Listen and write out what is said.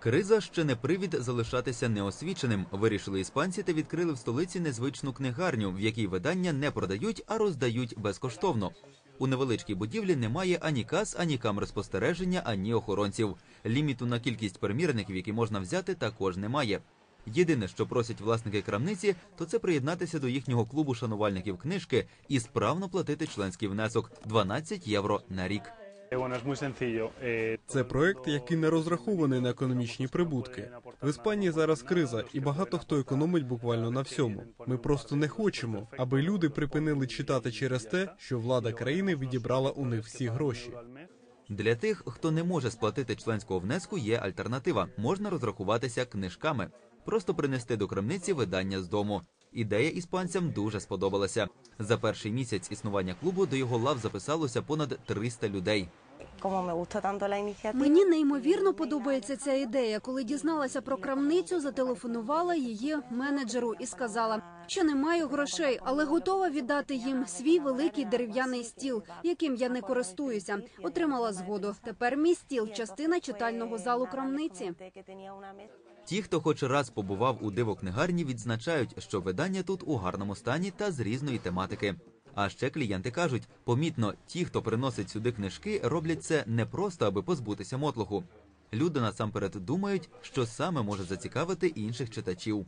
Криза ще не привід залишатися неосвіченим. Вирішили іспанці та відкрили в столиці незвичну книгарню, в якій видання не продають, а роздають безкоштовно. У невеличкій будівлі немає ані кас, ані камер спостереження, ані охоронців. Ліміту на кількість примірників, які можна взяти, також немає. Єдине, що просять власники крамниці, то це приєднатися до їхнього клубу шанувальників книжки і справно платити членський внесок 12 євро на рік. Це проект, який не розрахований на економічні прибутки. В Іспанії зараз криза, і багато хто економить буквально на всьому. Ми просто не хочемо, аби люди припинили читати через те, що влада країни відібрала у них всі гроші. Для тих, хто не може сплатити членського внеску, є альтернатива. Можна розрахуватися книжками, просто принести до крамниці видання з дому. Ідея іспанцям дуже сподобалася. За перший місяць існування клубу до його лав записалося понад 300 людей. Мені неймовірно подобається ця ідея. Коли дізналася про крамницю, зателефонувала її менеджеру і сказала, що не маю грошей, але готова віддати їм свій великий дерев'яний стіл, яким я не користуюся. Отримала згоду. Тепер мій стіл частина читального залу крамниці. Ті, хто хоч раз побував у дивокнигарні, відзначають, що видання тут у гарному стані та з різної тематики. А ще клієнти кажуть, помітно, ті, хто приносить сюди книжки, роблять це не просто аби позбутися мотлоху. Люди насамперед думають, що саме може зацікавити інших читачів.